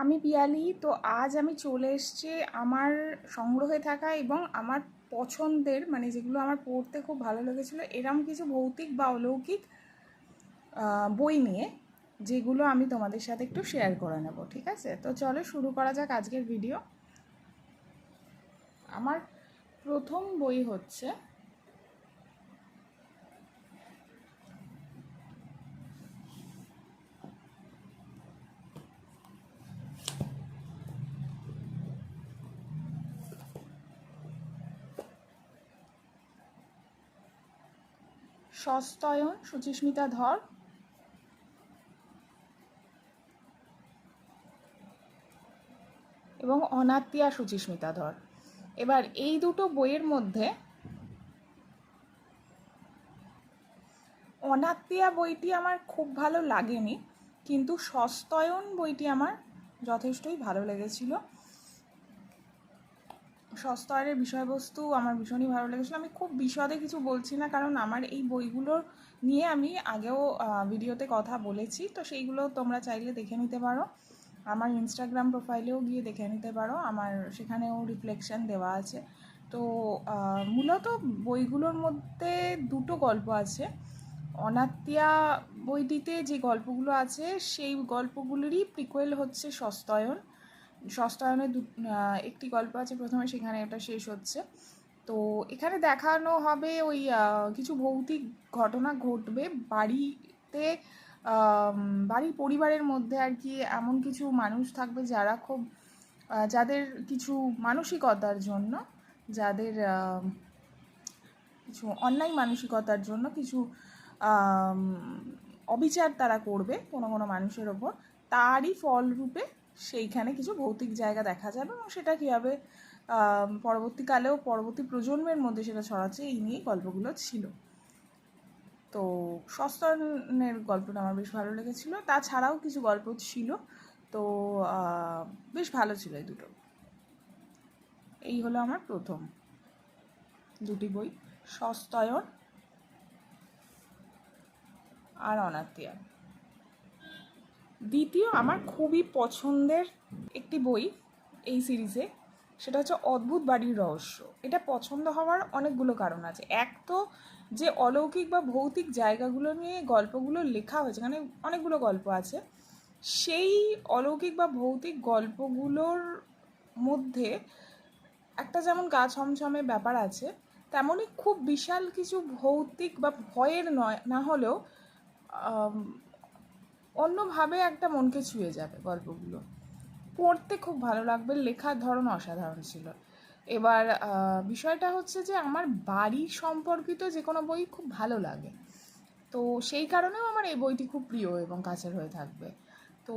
আমি পিয়ালি, তো আজ আমি চলে এসেছি আমার সংগ্রহে থাকা এবং আমার পছন্দের মানে যেগুলো আমার পড়তে খুব ভালো লেগেছিলো, এরম কিছু ভৌতিক বা অলৌকিক বই নিয়ে, যেগুলো আমি তোমাদের সাথে একটু শেয়ার করে নেব, ঠিক আছে? তো চলো শুরু করা যাক আজকের ভিডিও আমার প্রথম বই হচ্ছে সস্তয়ন, সুচিস্মিতা ধর। এবং অনাত্মীয়া সুচিস্মিতা ধর। এবার এই দুটো বইয়ের মধ্যে অনাত্মীয়া বইটি আমার খুব ভালো লাগেনি, কিন্তু সস্তয়ন বইটি আমার যথেষ্টই ভালো লেগেছিল। সস্তয়ের বিষয়বস্তু আমার ভীষণই ভালো লেগেছিলো। আমি খুব বিশদে কিছু বলছি না, কারণ আমার এই বইগুলোর নিয়ে আমি আগেও ভিডিওতে কথা বলেছি। তো সেইগুলো তোমরা চাইলে দেখে নিতে পারো। আমার ইনস্টাগ্রাম প্রোফাইলেও গিয়ে দেখে নিতে পারো। আমার সেখানেও রিফ্লেকশন দেওয়া আছে। তো মূলত বইগুলোর মধ্যে দুটো গল্প আছে। অনাত্মীয়া বইটিতে যে গল্পগুলো আছে, সেই গল্পগুলোরই প্রিকোয়েল হচ্ছে সস্তয়ন। সস্তায়নের দু একটি গল্প আছে প্রথমে, সেখানে এটা শেষ হচ্ছে। তো এখানে দেখানো হবে ওই কিছু ভৌতিক ঘটনা ঘটবে। বাড়িতে বাড়ির পরিবারের মধ্যে আর কি এমন কিছু মানুষ থাকবে যারা খুব যাদের কিছু মানসিকতার জন্য, যাদের কিছু অন্যায় মানসিকতার জন্য কিছু অবিচার তারা করবে কোনো কোনো মানুষের ওপর, তারই ফলরূপে সেইখানে কিছু ভৌতিক জায়গা দেখা যাবে এবং সেটা কীভাবে পরবর্তীকালেও পরবর্তী প্রজন্মের মধ্যে সেটা ছড়াচ্ছে, এই নিয়েই গল্পগুলো ছিল। তো সস্তনের গল্পটা আমার বেশ ভালো লেগেছিল। তাছাড়াও কিছু গল্প ছিল, তো বেশ ভালো ছিল এই দুটো। এই হলো আমার প্রথম। দুটি বই, সস্তয়ন আর অনাত্মীয়া। দ্বিতীয় আমার খুবই পছন্দের একটি বই এই সিরিজে, সেটা হচ্ছে অদ্ভুত বাড়ির রহস্য। এটা পছন্দ হওয়ার অনেকগুলো কারণ আছে। এক তো যে অলৌকিক বা ভৌতিক জায়গাগুলো নিয়ে গল্পগুলো লেখা হয়েছে মানে অনেকগুলো গল্প আছে, সেই অলৌকিক বা ভৌতিক গল্পগুলোর মধ্যে একটা যেমন গা ছমছমে ব্যাপার আছে, তেমনই খুব বিশাল কিছু ভৌতিক বা ভয়ের নয়, না হলেও অন্যভাবে একটা মনকে ছুঁয়ে যাবে গল্পগুলো। পড়তে খুব ভালো লাগবে, লেখার ধরন অসাধারণ ছিল। এবার বিষয়টা হচ্ছে যে আমার বাড়ি সম্পর্কিত যে কোনো বই খুব ভালো লাগে। তো সেই কারণেও আমার এই বইটি খুব প্রিয় এবং কাছের হয়ে থাকবে। তো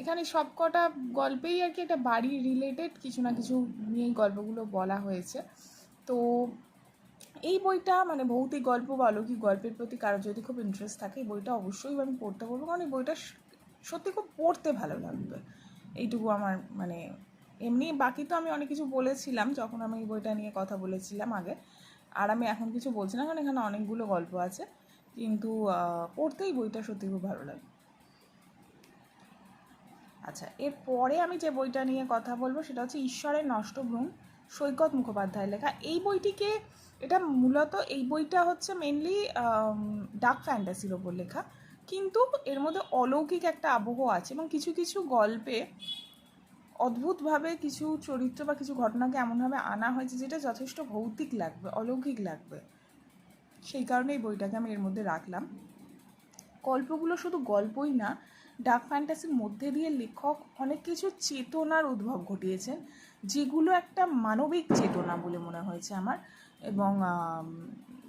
এখানে সবকটা গল্পেই আর কি একটা বাড়ি রিলেটেড কিছু না কিছু নিয়েই গল্পগুলো বলা হয়েছে। তো এই বইটা মানে ভৌতিক গল্প বা অলৌকিক গল্পের প্রতি কারোর যদি খুব ইন্টারেস্ট থাকে, এই বইটা অবশ্যই আমি পড়তে বলব। কারণ এই বইটা সত্যি খুব পড়তে ভালো লাগবে। এইটুকু আমার মানে এমনি, বাকি তো আমি অনেক কিছু বলেছিলাম যখন আমি এই বইটা নিয়ে কথা বলেছিলাম আগে। আর আমি এখন কিছু বলছি না, কারণ এখানে অনেকগুলো গল্প আছে। কিন্তু পড়তেই বইটা সত্যি খুব ভালো লাগে। আচ্ছা এরপরে আমি যে বইটা নিয়ে কথা বলব সেটা হচ্ছে ঈশ্বরের নষ্ট ভ্রম সৈকত মুখোপাধ্যায়ের লেখা। এই বইটিকে এটা মূলত এই বইটা হচ্ছে মেনলি ডার্ক ফ্যান্টাসির ওপর লেখা। কিন্তু এর মধ্যে অলৌকিক একটা আবহ আছে এবং কিছু কিছু গল্পে অদ্ভুতভাবে কিছু চরিত্র বা কিছু ঘটনাকে এমনভাবে আনা হয়েছে যেটা যথেষ্ট ভৌতিক লাগবে, অলৌকিক লাগবে। সেই কারণে এই বইটাকে আমি এর মধ্যে রাখলাম। গল্পগুলো শুধু গল্পই না ডার্ক ফ্যান্টাসির মধ্যে দিয়ে লেখক অনেক কিছু চেতনার উদ্ভব ঘটিয়েছেন, যেগুলো একটা মানবিক চেতনা বলে মনে হয়েছে আমার। এবং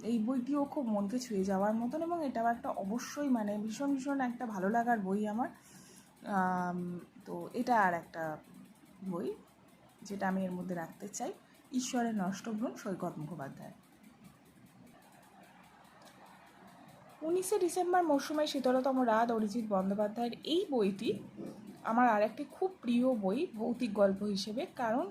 এই বইটিও খুব মনকে ছুঁয়ে যাওয়ার মতন এবং এটাও একটা অবশ্যই মানে ভীষণ ভীষণ একটা ভালো লাগার বই আমার। তো এটা আর একটা বই যেটা আমি এর মধ্যে রাখতে চাই। ঈশ্বরের নষ্টভ্রম সৈকত মুখোপাধ্যায়। উনিশে ডিসেম্বর মৌসুমে শীতলতম রাত অরিজিৎ বন্দ্যোপাধ্যায়ের এই বইটি আমার আর একটি খুব প্রিয় বই, ভৌতিক গল্প হিসেবে। কারণ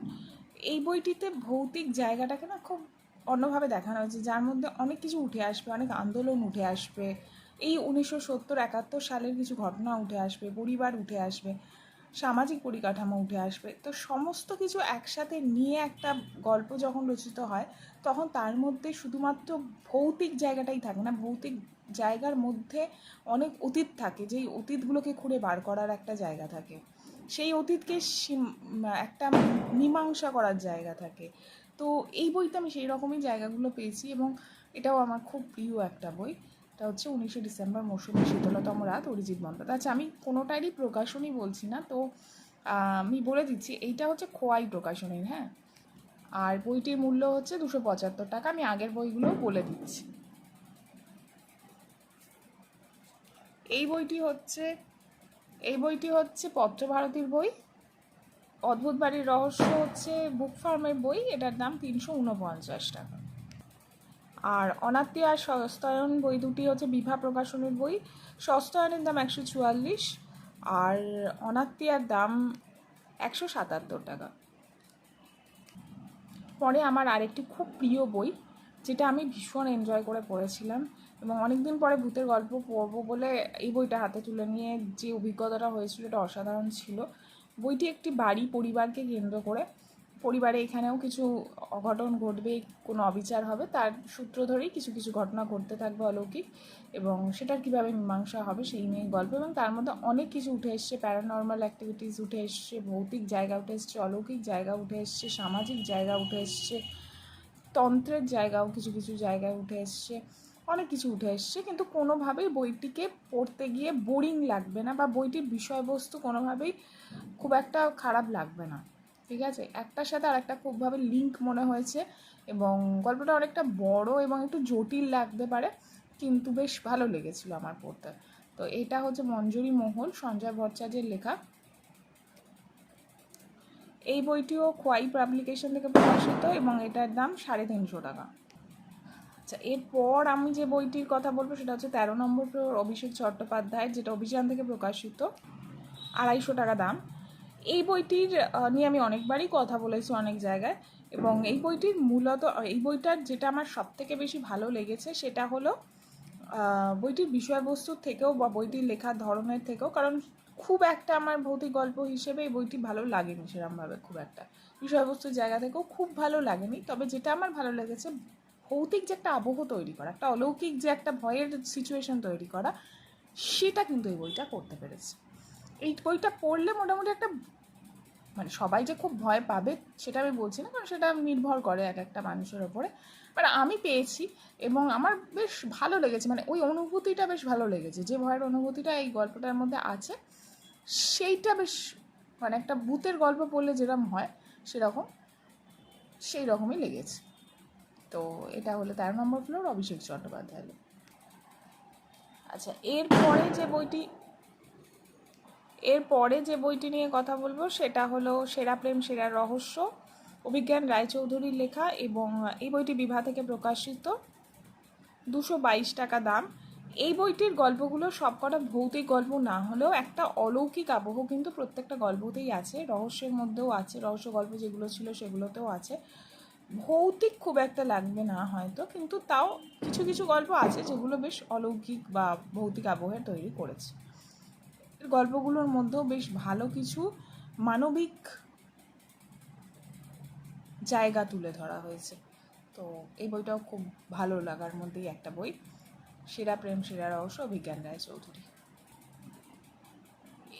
এই বইটিতে ভৌতিক জায়গাটাকে না খুব অন্যভাবে দেখানো হয়েছে, যার মধ্যে অনেক কিছু উঠে আসবে, অনেক আন্দোলন উঠে আসবে। এই উনিশশো সত্তর একাত্তর সালের কিছু ঘটনা উঠে আসবে, পরিবার উঠে আসবে। সামাজিক পরিকাঠামো উঠে আসবে। তো সমস্ত কিছু একসাথে নিয়ে একটা গল্প যখন রচিত হয়, তখন তার মধ্যে শুধুমাত্র ভৌতিক জায়গাটাই থাকে না, ভৌতিক জায়গার মধ্যে অনেক অতীত থাকে, যেই অতীতগুলোকে খুঁড়ে বার করার একটা জায়গা থাকে। সেই অতীতকে একটা মীমাংসা করার জায়গা থাকে। তো এই বইতে আমি সেই রকমই জায়গাগুলো পেয়েছি এবং এটাও আমার খুব প্রিয় একটা বই। এটা হচ্ছে উনিশে ডিসেম্বর মৌসুমী শীতলতম রাত অরিজিৎ বন্দ্যোপাধ্যায়। আচ্ছা আমি কোনোটারই প্রকাশনী বলছি না, তো আমি বলে দিচ্ছি, এইটা হচ্ছে খোয়াই প্রকাশনীর হ্যাঁ? আর বইটির মূল্য হচ্ছে দুশো পঁচাত্তর টাকা, আমি আগের বইগুলো বলে দিচ্ছি। এই বইটি হচ্ছে, এই বইটি হচ্ছে পত্রভারতীর বই। অদ্ভুত বাড়ির রহস্য হচ্ছে বুক ফার্মের বই, এটার দাম তিনশো উনপঞ্চাশ টাকা। আর অনাত্মী আর সস্তায়ন বই দুটি হচ্ছে বিভা প্রকাশনের বই, সস্তায়নের দাম একশো চুয়াল্লিশ, আর অনাত্মীয়ার দাম একশো সাতাত্তর টাকা। পরে আমার আরেকটি খুব প্রিয় বই, যেটা আমি ভীষণ এনজয় করে পড়েছিলাম এবং অনেক দিন পরে ভূতের গল্প পড়ব বলে এই বইটা হাতে তুলে নিয়ে যে অভিজ্ঞতাটা হয়েছিল এটা অসাধারণ ছিল। বইটি একটি বাড়ি পরিবারকে কেন্দ্র করে পরিবারে এখানেও কিছু অঘটন ঘটবে, কোনো অবিচার হবে, তার সূত্র ধরেই কিছু কিছু ঘটনা ঘটতে থাকবে অলৌকিক এবং সেটার কীভাবে মীমাংসা হবে সেই নিয়ে গল্প এবং তার মধ্যে অনেক কিছু উঠে এসছে প্যারানর্মাল অ্যাক্টিভিটিস উঠে এসছে, ভৌতিক জায়গা উঠে এসছে, অলৌকিক জায়গা উঠে এসছে, সামাজিক জায়গা উঠে এসছে, তন্ত্রের জায়গাও কিছু কিছু জায়গায় উঠে এসছে, অনেক কিছু উঠে এসছে, কিন্তু কোনোভাবেই বইটিকে পড়তে গিয়ে বোরিং লাগবে না বা বইটির বিষয়বস্তু কোনোভাবেই খুব একটা খারাপ লাগবে না। ঠিক আছে? একটার সাথে আর একটা খুবভাবে লিঙ্ক মনে হয়েছে এবং গল্পটা অনেকটা বড় এবং একটু জটিল লাগতে পারে, কিন্তু বেশ ভালো লেগেছিল আমার পড়তে। তো এটা হচ্ছে মঞ্জুরি মহল, সঞ্জয় ভট্টাচার্যের লেখা। এই বইটিও খোয়াই পাবলিকেশন থেকে প্রকাশিত এবং এটার দাম সাড়ে তিনশো টাকা। আচ্ছা এরপর আমি যে বইটির কথা বলব সেটা হচ্ছে তেরো নম্বর অভিষেক চট্টোপাধ্যায়ের, যেটা অভিযান থেকে প্রকাশিত। আড়াইশো টাকা দাম। এই বইটির নিয়ে আমি অনেকবারই কথা বলেছি অনেক জায়গায় এবং এই বইটির মূলত, এই বইটার যেটা আমার সব থেকে বেশি ভালো লেগেছে সেটা হলো বইটির বিষয়বস্তুর থেকেও বা বইটির লেখার ধরনের থেকেও, কারণ খুব একটা আমার ভৌতিক গল্প হিসেবে এই বইটি ভালো লাগেনি সেরকমভাবে খুব একটা। বিষয়বস্তুর জায়গা থেকেও খুব ভালো লাগেনি, তবে যেটা আমার ভালো লেগেছে, ভৌতিক যে একটা আবহ তৈরি করা, একটা অলৌকিক যে একটা ভয়ের সিচুয়েশন তৈরি করা, সেটা কিন্তু এই বইটা করতে পেরেছে। এই বইটা পড়লে মোটামুটি একটা মানে সবাই যে খুব ভয় পাবে সেটা আমি বলছি না, কারণ সেটা নির্ভর করে এক একটা মানুষের ওপরে। মানে আমি পেয়েছি এবং আমার বেশ ভালো লেগেছে মানে ওই অনুভূতিটা বেশ ভালো লেগেছে, যে ভয়ের অনুভূতিটা এই গল্পটার মধ্যে আছে, সেইটা বেশ মানে একটা ভূতের গল্প পড়লে যেরকম হয় সেরকম সেই রকমই লেগেছে। তো এটা হলো তেরো নম্বর ফ্লোর অভিষেক চট্টোপাধ্যায় আচ্ছা এরপরে যে বইটি এরপরে যে বইটি নিয়ে কথা বলব, সেটা হলো সেরা প্রেম, সেরা রহস্য, অভিজ্ঞান রায়চৌধুরীর লেখা এবং এই বইটি বিভা থেকে প্রকাশিত। দুশো বাইশ টাকা দাম। এই বইটির গল্পগুলো সবকটা ভৌতিক গল্প, না হলেও একটা অলৌকিক আবহ কিন্তু প্রত্যেকটা গল্পতেই আছে। রহস্যের মধ্যেও আছে, রহস্য গল্প যেগুলো ছিল সেগুলোতেও আছে। ভৌতিক খুব একটা লাগবে না হয়তো, কিন্তু তাও কিছু কিছু গল্প আছে যেগুলো বেশ অলৌকিক বা ভৌতিক আবহে তৈরি করেছে। এর গল্পগুলোর মধ্যেও বেশ ভালো কিছু মানবিক জায়গা তুলে ধরা হয়েছে। তো এই বইটাও খুব ভালো লাগার মধ্যেই একটা বই। সেরা প্রেম, সেরা রহস্য, অভিজ্ঞান রায় চৌধুরী।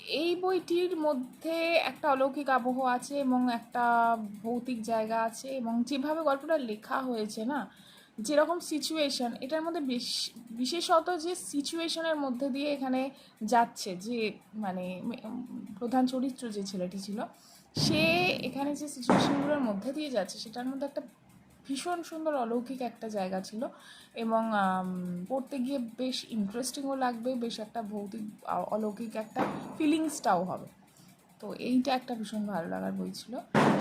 এই বইটির মধ্যে একটা অলৌকিক আবহ আছে এবং একটা ভৌতিক জায়গা আছে এবং যেভাবে গল্পটা লেখা হয়েছে না যেরকম সিচুয়েশন এটার মধ্যে বেশ, বিশেষত যে সিচুয়েশনের মধ্যে দিয়ে এখানে যাচ্ছে, যে মানে প্রধান চরিত্র যে ছেলেটি ছিল, সে এখানে যে সিচুয়েশনগুলোর মধ্যে দিয়ে যাচ্ছে, সেটার মধ্যে একটা ভীষণ সুন্দর অলৌকিক একটা জায়গা ছিল এবং পড়তে গিয়ে বেশ ইন্টারেস্টিংও লাগবে, বেশ একটা ভৌতিক অলৌকিক একটা ফিলিংসটাও হবে। তো এইটা একটা ভীষণ ভালো লাগার বই ছিল।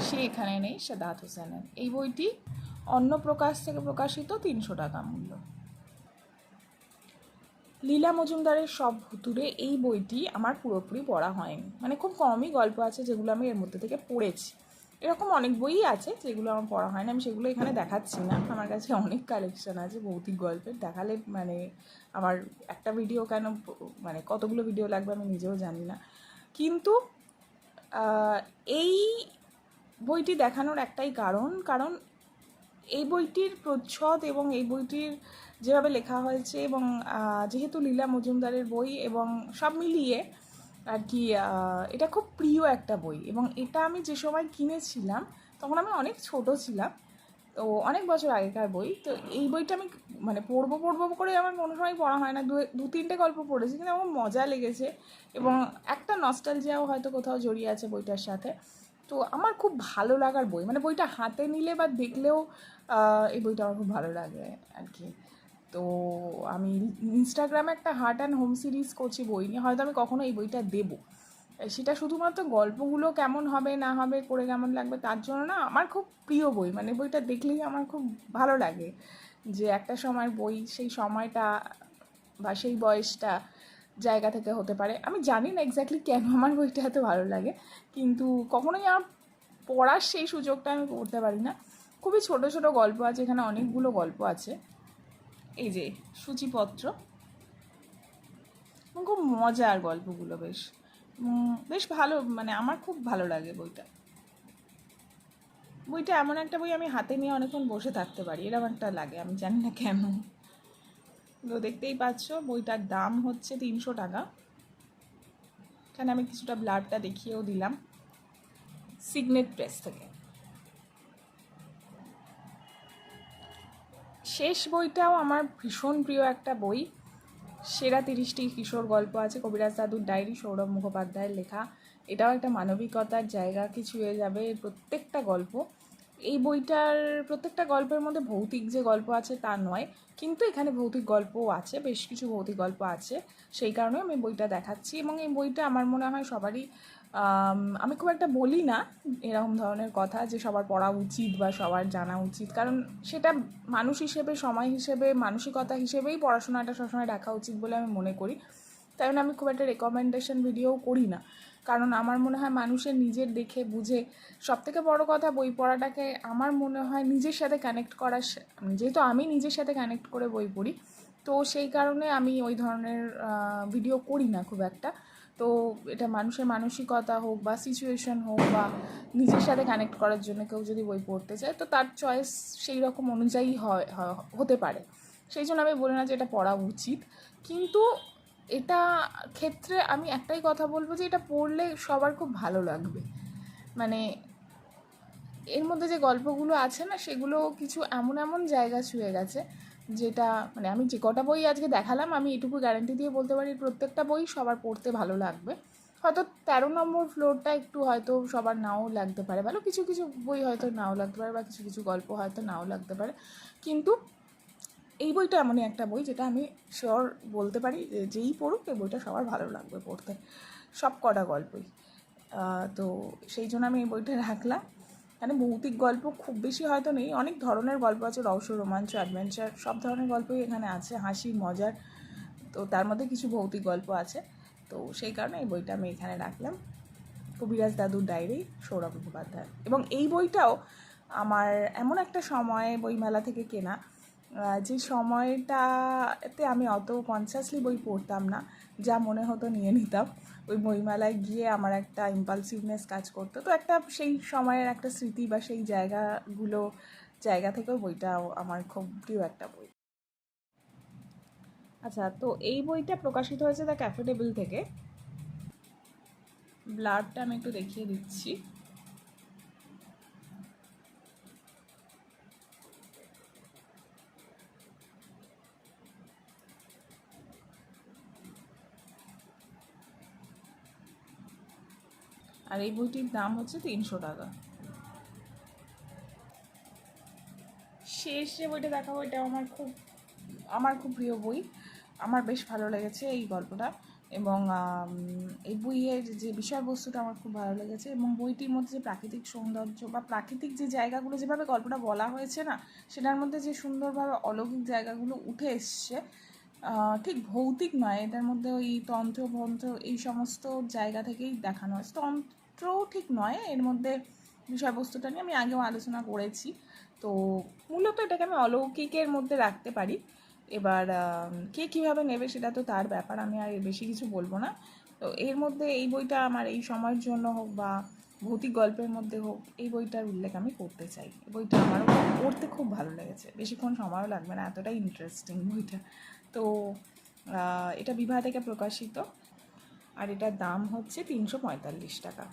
সে এখানে নেই সে দাঁত হোসেনের। এই বইটি অন্য প্রকাশ থেকে প্রকাশিত তিনশো টাকা মূল্য। লীলা মজুমদারের সব ভুতুরে এই বইটি আমার পুরোপুরি পড়া হয়নি। মানে খুব কমই গল্প আছে যেগুলো আমি এর মধ্যে থেকে পড়েছি। এরকম অনেক বইই আছে যেগুলো আমার পড়া হয় না আমি সেগুলো এখানে দেখাচ্ছি না। আমার কাছে অনেক কালেকশন আছে ভৌতিক গল্পের। দেখালে মানে আমার একটা ভিডিও কেন মানে কতগুলো ভিডিও লাগবে আমি নিজেও জানি না। কিন্তু এই বইটি দেখানোর একটাই কারণ কারণ এই বইটির প্রচ্ছদ এবং এই বইটির যেভাবে লেখা হয়েছে এবং যেহেতু লীলা মজুমদারের বই এবং সব মিলিয়ে আর কি এটা খুব প্রিয় একটা বই এবং এটা আমি যে সময় কিনেছিলাম তখন আমি অনেক ছোট ছিলাম। তো অনেক বছর আগেকার বই। তো এই বইটা আমি মানে পড়ব পড়ব করে আমার কোনো সময় পড়া হয় না। দু দু তিনটে গল্প পড়েছি কিন্তু আমার মজা লেগেছে এবং একটা নস্টালজিয়াও হয়তো কোথাও জড়িয়ে আছে বইটার সাথে। তো আমার খুব ভালো লাগার বই। মানে বইটা হাতে নিলে বা দেখলেও এই বইটা আমার খুব ভালো লাগে আর কি তো আমি ইনস্টাগ্রামে একটা হার্ট অ্যান্ড হোম সিরিজ করছি বই নিয়ে। হয়তো আমি কখনো এই বইটা দেবো। সেটা শুধুমাত্র গল্পগুলো কেমন হবে, না হবে, করে কেমন লাগবে, তার জন্য না আমার খুব প্রিয় বই। মানে বইটা দেখলেই আমার খুব ভালো লাগে যে একটা সময় বই, সেই সময়টা বা সেই বয়সটা জায়গা থেকে হতে পারে। আমি জানি না এক্স্যাক্টলি কেন আমার বইটা এত ভালো লাগে, কিন্তু কখনোই আমার পড়ার সেই সুযোগটা আমি করতে পারি না। খুবই ছোট ছোট গল্প আছে, এখানে অনেকগুলো গল্প আছে। এই যে, সূচিপত্র। খুব মজার গল্পগুলো বেশ। বেশ ভালো মানে আমার খুব ভালো লাগে বইটা। বইটা এমন একটা বই আমি হাতে নিয়ে অনেকক্ষণ বসে থাকতে পারি, এরকম একটা লাগে, আমি জানি না কেন। তো দেখতেই পাচ্ছ, বইটার দাম হচ্ছে তিনশো টাকা। এখানে আমি কিছুটা ব্লাডটা দেখিয়েও দিলাম। সিগনেট প্রেস থেকে। শেষ বইটাও আমার ভীষণ প্রিয় একটা বই। সেরা তিরিশটি কিশোর গল্প আছে, কবিরাজ দাদুর ডায়েরি, সৌরভ মুখোপাধ্যায়ের লেখা। এটাও একটা মানবিকতার জায়গা কি ছুঁয়ে যাবে প্রত্যেকটা গল্প। এই বইটার প্রত্যেকটা গল্পের মধ্যে ভৌতিক যে গল্প আছে তা নয়, কিন্তু এখানে ভৌতিক গল্পও আছে, বেশ কিছু ভৌতিক গল্প আছে। সেই কারণে আমি বইটা দেখাচ্ছি এবং এই বইটা আমার মনে হয় সবারই, আমি খুব একটা বলি না এরকম ধরনের কথা যে সবার পড়া উচিত বা সবার জানা উচিত। কারণ সেটা মানুষ হিসেবে, সময় হিসেবে, মানসিকতা হিসেবেই পড়াশোনাটা সবসময় রাখা উচিত বলে আমি মনে করি। তাই জন্য আমি খুব একটা রেকমেন্ডেশন ভিডিও করি না। কারণ আমার মনে হয় মানুষের নিজের দেখে বুঝে সব থেকে বড় কথা বই পড়াটাকে আমার মনে হয় নিজের সাথে কানেক্ট করা যেহেতু আমি নিজের সাথে কানেক্ট করে বই পড়ি, তো সেই কারণে আমি ওই ধরনের ভিডিও করি না খুব একটা। তো এটা মানুষের মানসিকতা হোক বা সিচুয়েশন হোক বা নিজের সাথে কানেক্ট করার জন্য কেউ যদি বই পড়তে চায়, তো তার চয়েস সেই রকম অনুযায়ী হয়- হতে পারে। সেই জন্য আমি বলি না যে এটা পড়া উচিত। কিন্তু এটা ক্ষেত্রে আমি একটাই কথা বলব যে এটা পড়লে সবার খুব ভালো লাগবে। মানে এর মধ্যে যে গল্পগুলো আছে না, সেগুলো কিছু এমন এমন জায়গা ছুঁয়ে গেছে, যেটা মানে আমি যে কটা বই আজকে দেখালাম, আমি এটুকু গ্যারান্টি দিয়ে বলতে পারি প্রত্যেকটা বই সবার পড়তে ভালো লাগবে। হয়তো তেরো নম্বর ফ্লোরটা একটু হয়তো সবার নাও লাগতে পারে, ভালো কিছু কিছু বই হয়তো নাও লাগতে পারে বা কিছু কিছু গল্প হয়তো নাও লাগতে পারে। কিন্তু এই বইটা এমনই একটা বই যেটা আমি শিওর বলতে পারি যেই পড়ুক এই বইটা সবার ভালো লাগবে পড়তে। সব কটা গল্পই। তো সেই জন্য আমি এই বইটা রাখলাম। এখানে ভৌতিক গল্প খুব বেশি হয়তো নেই। অনেক ধরনের গল্প আছে, রহস্য, রোমাঞ্চ অ্যাডভেঞ্চার সব ধরনের গল্পই এখানে আছে। হাসি, মজার, তো তার মধ্যে কিছু ভৌতিক গল্প আছে। তো সেই কারণে এই বইটা আমি এখানে রাখলাম। কবিরাজ দাদুর ডায়েরি, সৌরভ মুখোপাধ্যায় এবং এই বইটাও আমার এমন একটা সময়ে বইমেলা থেকে কেনা যে সময়টাতে আমি অত কনসিয়াসলি বই পড়তাম না, যা মনে হতো নিয়ে নিতাম। ওই বইমেলায় গিয়ে আমার একটা ইম্পালসিভনেস কাজ করতো। তো একটা সেই সময়ের একটা স্মৃতি বা সেই জায়গাগুলো, জায়গা থেকেও বইটাও আমার খুব প্রিয় একটা বই। আচ্ছা তো এই বইটা প্রকাশিত হয়েছে দ্য ক্যাফে টেবিল থেকে। ব্লাডটা আমি একটু দেখিয়ে দিচ্ছি। আর এই বইটির দাম হচ্ছে তিনশো টাকা। শেষ যে বইটা দেখাবো এটা আমার খুব আমার খুব প্রিয় বই। আমার বেশ ভালো লেগেছে এই গল্পটা এবং এই বইয়ের যে বিষয়বস্তুটা আমার খুব ভালো লেগেছে এবং বইটির মধ্যে যে প্রাকৃতিক সৌন্দর্য বা প্রাকৃতিক যে জায়গাগুলো যেভাবে গল্পটা বলা হয়েছে না, সেটার মধ্যে যে সুন্দরভাবে অলৌকিক জায়গাগুলো উঠে এসছে ঠিক ভৌতিক নয়, এটার মধ্যে ওই তন্ত্র মন্ত্র এই সমস্ত জায়গা থেকেই দেখানো হয়েছে। তন্ত্রও ঠিক নয়। এর মধ্যে বিষয়বস্তুটা নিয়ে আমি আগেও আলোচনা করেছি। তো মূলত এটাকে আমি অলৌকিকের মধ্যে রাখতে পারি। এবার কে কীভাবে নেবে সেটা তো তার ব্যাপার, আমি আর বেশি কিছু বলব না। তো এর মধ্যে এই বইটা আমার এই সময়ের জন্য হোক বা ভৌতিক গল্পের মধ্যে হোক, এই বইটার উল্লেখ আমি করতে চাই। এই বইটা আমারও পড়তে খুব ভালো লেগেছে। বেশিক্ষণ সময়ও লাগবে না, এতটাই ইন্টারেস্টিং বইটা। তো এটা বিবাহ থেকে প্রকাশিত। আর এটার দাম হচ্ছে তিনশো পঁয়তাল্লিশ টাকা।